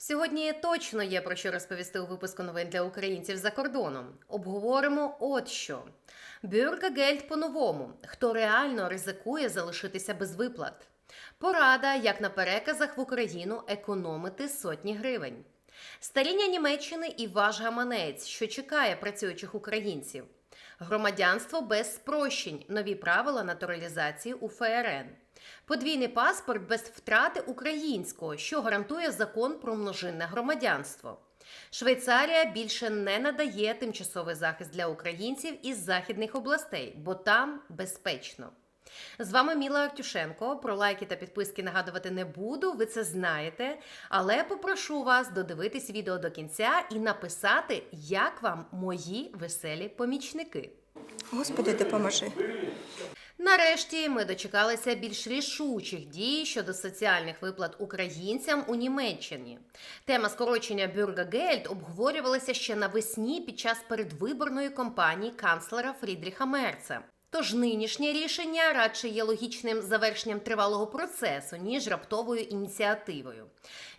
Сьогодні точно є про що розповісти у випуску новин для українців за кордоном. Обговоримо от що. Бюргагельд по-новому. Хто реально ризикує залишитися без виплат? Порада, як на переказах в Україну економити сотні гривень. Старіння Німеччини і ваш гаманець, що чекає працюючих українців. Громадянство без спрощень, нові правила натуралізації у ФРН. Подвійний паспорт без втрати українського, що гарантує закон про множинне громадянство. Швейцарія більше не надає тимчасовий захист для українців із західних областей, бо там безпечно. З вами Міла Артюшенко. Про лайки та підписки нагадувати не буду, ви це знаєте. Але попрошу вас додивитись відео до кінця і написати, як вам мої веселі помічники. Господи, допоможи. Нарешті ми дочекалися більш рішучих дій щодо соціальних виплат українцям у Німеччині. Тема скорочення Бюргагельд обговорювалася ще навесні під час передвиборної кампанії канцлера Фрідріха Мерца. Тож нинішнє рішення радше є логічним завершенням тривалого процесу, ніж раптовою ініціативою.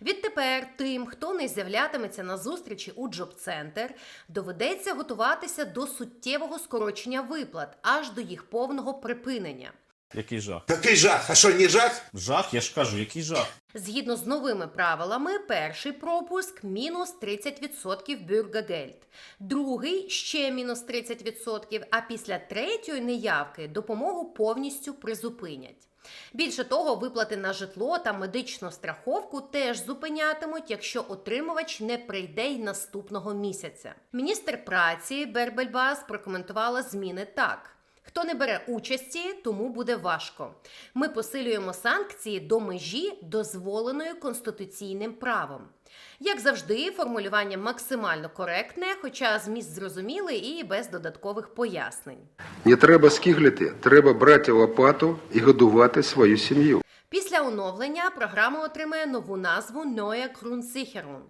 Відтепер тим, хто не з'являтиметься на зустрічі у Джоб-центр, доведеться готуватися до суттєвого скорочення виплат аж до їх повного припинення. Який жах? Такий жах. А що, не жах? Жах, я ж кажу, який жах. Згідно з новими правилами, перший пропуск мінус 30% бюргагельд, другий ще мінус 30%, а після третьої неявки допомогу повністю призупинять. Більше того, виплати на житло та медичну страховку теж зупинятимуть, якщо отримувач не прийде й наступного місяця. Міністр праці Бербельбас прокоментувала зміни так. Хто не бере участі, тому буде важко. Ми посилюємо санкції до межі, дозволеної конституційним правом. Як завжди, формулювання максимально коректне, хоча зміст зрозумілий і без додаткових пояснень. Не треба скиглити, треба брати лопату і годувати свою сім'ю. Після оновлення програма отримає нову назву Neue Grundsicherung.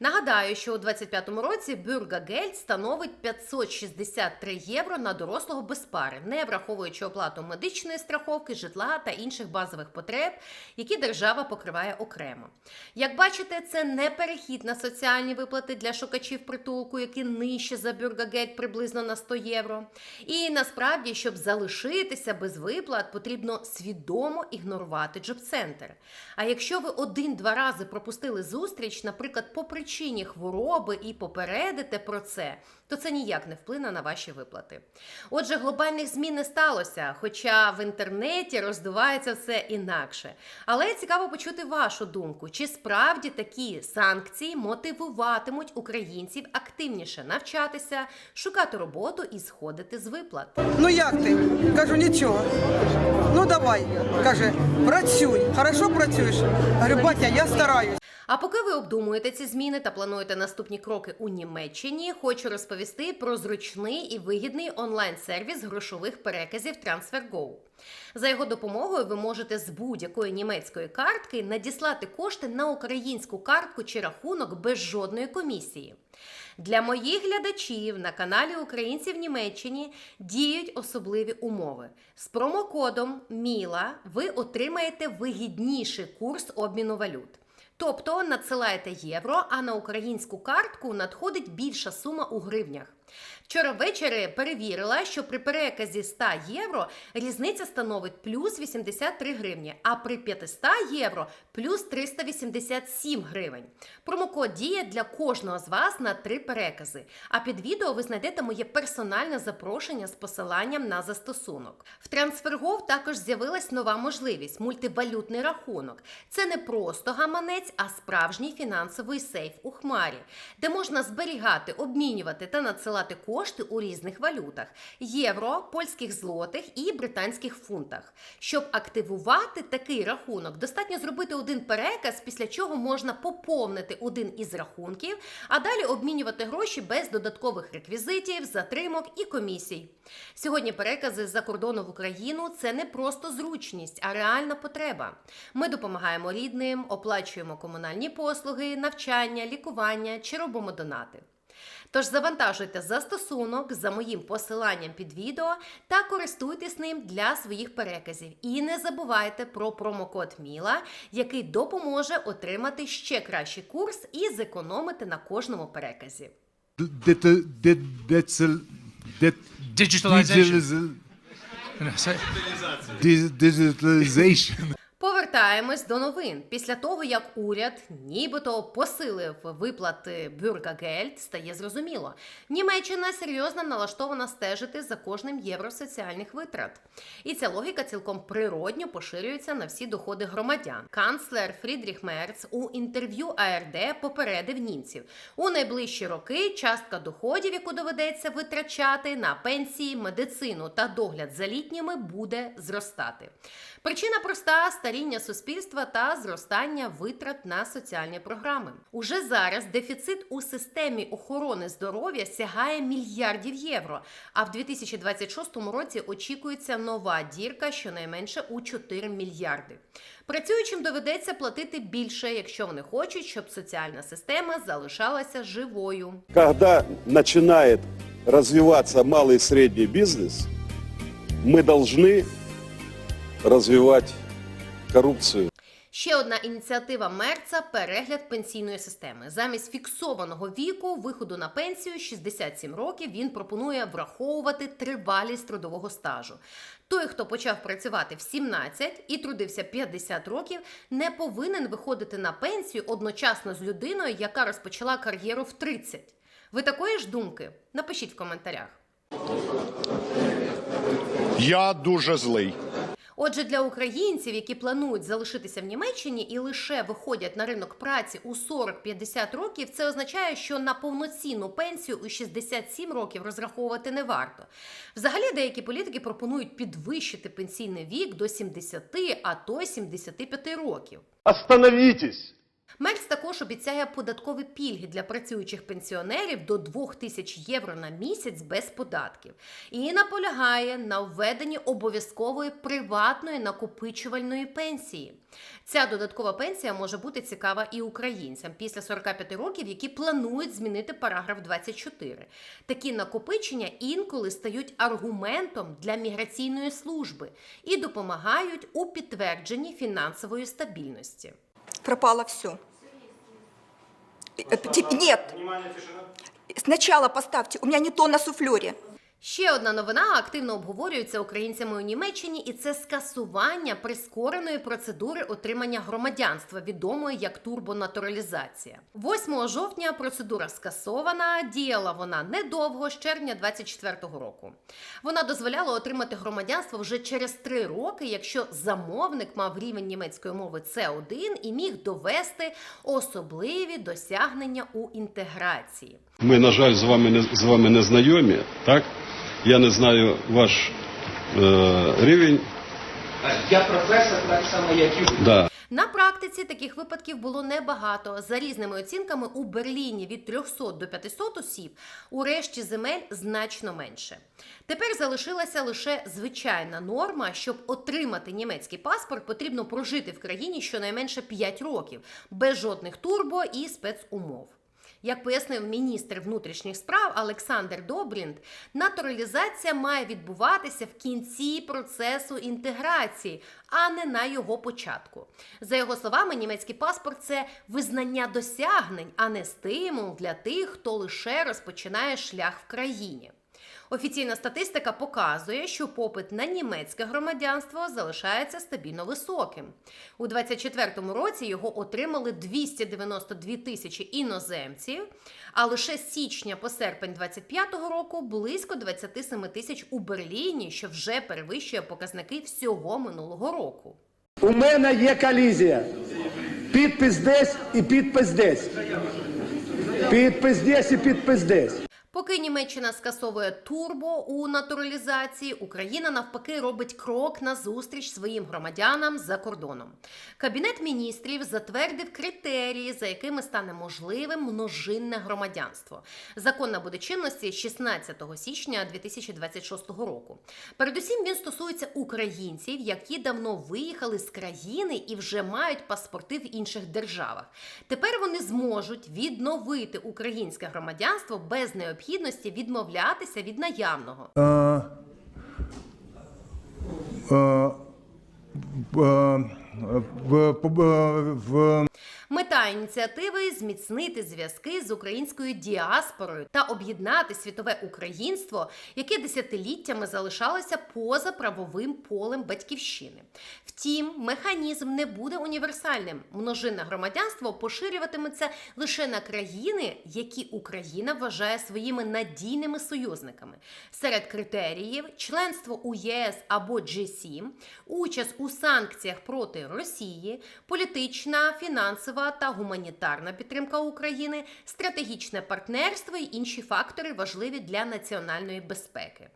Нагадаю, що у 2025 році Бюргагельд становить 563 євро на дорослого без пари, не враховуючи оплату медичної страховки, житла та інших базових потреб, які держава покриває окремо. Як бачите, це не перехід на соціальні виплати для шукачів притулку, які нижче за Бюргагельд приблизно на 100 євро. І насправді, щоб залишитися без виплат, потрібно свідомо ігнорувати джоб-центр. А якщо ви один-два рази пропустили зустріч, наприклад, по причині хвороби і попередите про це, то це ніяк не вплине на ваші виплати. Отже, глобальних змін не сталося, хоча в інтернеті роздувається все інакше. Але цікаво почути вашу думку, чи справді такі санкції мотивуватимуть українців активніше навчатися, шукати роботу і сходити з виплат. Ну як ти? Кажу, нічого. Ну давай. Каже, працюй. Хорошо працюєш? Говорю, батя, я стараюсь. А поки ви обдумуєте ці зміни та плануєте наступні кроки у Німеччині, хочу розповісти про зручний і вигідний онлайн-сервіс грошових переказів TransferGo. За його допомогою ви можете з будь-якої німецької картки надіслати кошти на українську картку чи рахунок без жодної комісії. Для моїх глядачів на каналі Українці в Німеччині діють особливі умови. З промокодом МІЛА ви отримаєте вигідніший курс обміну валют. Тобто надсилаєте євро, а на українську картку надходить більша сума у гривнях. Вчора ввечері перевірила, що при переказі 100 євро різниця становить плюс 83 гривні, а при 500 євро плюс 387 гривень. Промокод діє для кожного з вас на три перекази. А під відео ви знайдете моє персональне запрошення з посиланням на застосунок. В TransferGo також з'явилась нова можливість мультивалютний рахунок. Це не просто гаманець, а справжній фінансовий сейф у хмарі, де можна зберігати, обмінювати та надсилати кошти у різних валютах: євро, польських злотих і британських фунтах. Щоб активувати такий рахунок, достатньо зробити один переказ, після чого можна поповнити один із рахунків, а далі обмінювати гроші без додаткових реквізитів, затримок і комісій. Сьогодні перекази з-за кордону в Україну це не просто зручність, а реальна потреба. Ми допомагаємо рідним, оплачуємо комунальні послуги, навчання, лікування чи робимо донати. Тож завантажуйте застосунок за моїм посиланням під відео та користуйтесь ним для своїх переказів. І не забувайте про промокод Міла, який допоможе отримати ще кращий курс і зекономити на кожному переказі. Digi- di- digital- di- Digitalization. Digitalization. Повертаємось до новин. Після того, як уряд нібито посилив виплати Бюргагельд, стає зрозуміло. Німеччина серйозно налаштована стежити за кожним євро соціальних витрат. І ця логіка цілком природньо поширюється на всі доходи громадян. Канцлер Фрідріх Мерц у інтерв'ю АРД попередив німців у найближчі роки частка доходів, яку доведеться витрачати на пенсії, медицину та догляд за літніми, буде зростати. Причина проста старіння суспільства та зростання витрат на соціальні програми. Уже зараз дефіцит у системі охорони здоров'я сягає мільярдів євро. А в 2026 році очікується нова дірка, щонайменше у 4 мільярди. Працюючим доведеться платити більше, якщо вони хочуть, щоб соціальна система залишалася живою. когда начинает развиваться малый и средний бизнес, мы должны развивать коррупцию. Ще одна ініціатива Мерца перегляд пенсійної системи. Замість фіксованого віку виходу на пенсію 67 років він пропонує враховувати тривалість трудового стажу. Той, хто почав працювати в 17 і трудився 50 років, не повинен виходити на пенсію одночасно з людиною, яка розпочала кар'єру в 30. Ви такої ж думки? Напишіть в коментарях. Я дуже злий. Отже, для українців, які планують залишитися в Німеччині і лише виходять на ринок праці у 40-50 років, це означає, що на повноцінну пенсію у 67 років розраховувати не варто. Взагалі, деякі політики пропонують підвищити пенсійний вік до 70, а то й 75 років. Остановитесь! Мерц також обіцяє податкові пільги для працюючих пенсіонерів до 2 тисяч євро на місяць без податків і наполягає на введенні обов'язкової приватної накопичувальної пенсії. Ця додаткова пенсія може бути цікава і українцям після 45 років, які планують змінити параграф 24. Такі накопичення інколи стають аргументом для міграційної служби і допомагають у підтвердженні фінансової стабільності. Пропало все. Нет. Сначала поставьте. У меня не то на суфлере. Ще одна новина активно обговорюється українцями у Німеччині, і це скасування прискореної процедури отримання громадянства, відомої як турбонатуралізація. 8 жовтня процедура скасована. Діяла вона недовго з червня 24-го року. Вона дозволяла отримати громадянство вже через три роки, якщо замовник мав рівень німецької мови С1 і міг довести особливі досягнення у інтеграції. Ми, на жаль, з вами не з вами не знайомі, так? Я не знаю ваш е, рівень. Я професор так само, як і ви. Да. На практиці таких випадків було небагато. За різними оцінками у Берліні від 300 до 500 осіб, у решті земель значно менше. Тепер залишилася лише звичайна норма, щоб отримати німецький паспорт, потрібно прожити в країні щонайменше 5 років, без жодних турбо і спецумов. Як пояснив міністр внутрішніх справ Олександр Добрінд, натуралізація має відбуватися в кінці процесу інтеграції, а не на його початку. За його словами, німецький паспорт це визнання досягнень, а не стимул для тих, хто лише розпочинає шлях в країні. Офіційна статистика показує, що попит на німецьке громадянство залишається стабільно високим. У 2024 році його отримали 292 тисячі іноземців, а лише з січня по серпень 2025 року близько 27 тисяч у Берліні, що вже перевищує показники всього минулого року. У мене є колізія. Підпис десь і підпис десь. Підпис десь і підпис десь. Поки Німеччина скасовує турбо у натуралізації, Україна навпаки робить крок на зустріч своїм громадянам за кордоном. Кабінет міністрів затвердив критерії, за якими стане можливим множинне громадянство. Закон набуде чинності 16 січня 2026 року. Передусім він стосується українців, які давно виїхали з країни і вже мають паспорти в інших державах. Тепер вони зможуть відновити українське громадянство без необхідності відмовлятися від наявного. Uh, uh, uh, в, в, в, Мета ініціативи зміцнити зв'язки з українською діаспорою та об'єднати світове українство, яке десятиліттями залишалося поза правовим полем батьківщини. Втім, механізм не буде універсальним. Множинне громадянство поширюватиметься лише на країни, які Україна вважає своїми надійними союзниками. Серед критеріїв членство у ЄС або G7, участь у санкціях проти Росії, політична, фінансова та гуманітарна підтримка України, стратегічне партнерство і інші фактори важливі для національної безпеки.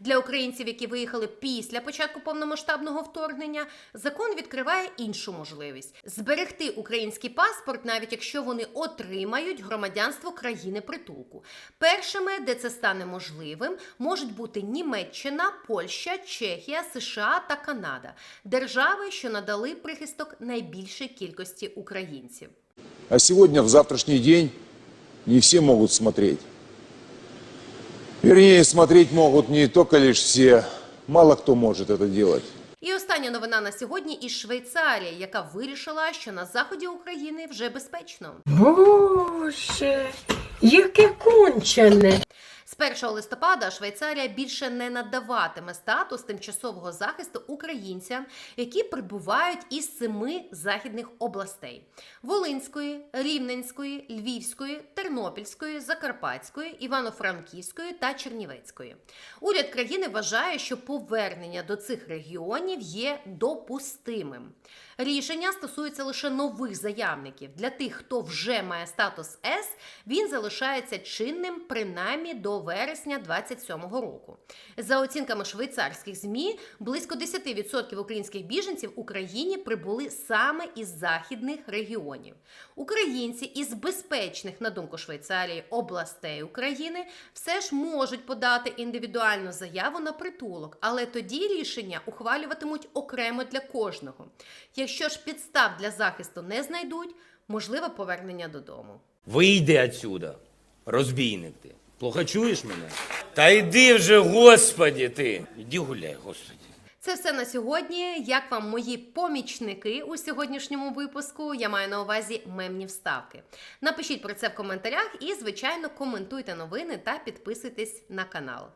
Для українців, які виїхали після початку повномасштабного вторгнення, закон відкриває іншу можливість зберегти український паспорт, навіть якщо вони отримають громадянство країни притулку. Першими, де це стане можливим, можуть бути Німеччина, Польща, Чехія, США та Канада держави, що надали прихисток найбільшій кількості українців. А сегодня, в завтрашний день, не все могут смотреть. Вернее, смотреть могут не только лишь все, мало кто может это делать. І остання новина на сьогодні із Швейцарії, яка вирішила, що на заході України вже безпечно. Боже, яке кончене. З 1 листопада Швейцарія більше не надаватиме статус тимчасового захисту українцям, які прибувають із семи західних областей: Волинської, Рівненської, Львівської, Тернопільської, Закарпатської, Івано-Франківської та Чернівецької. Уряд країни вважає, що повернення до цих регіонів є допустимим. Рішення стосується лише нових заявників. Для тих, хто вже має статус С, він залишається чинним принаймні до вересня 2027 року. За оцінками швейцарських ЗМІ, близько 10% українських біженців в Україні прибули саме із західних регіонів. Українці із безпечних, на думку Швейцарії, областей України все ж можуть подати індивідуальну заяву на притулок, але тоді рішення ухвалюватимуть окремо для кожного. Якщо ж підстав для захисту не знайдуть, можливе повернення додому. Вийди отсюда, розбійник ти. Плохо чуєш мене? Та йди вже, господі ти. Іди гуляй, господі. Це все на сьогодні. Як вам мої помічники у сьогоднішньому випуску? Я маю на увазі мемні вставки. Напишіть про це в коментарях і, звичайно, коментуйте новини та підписуйтесь на канал.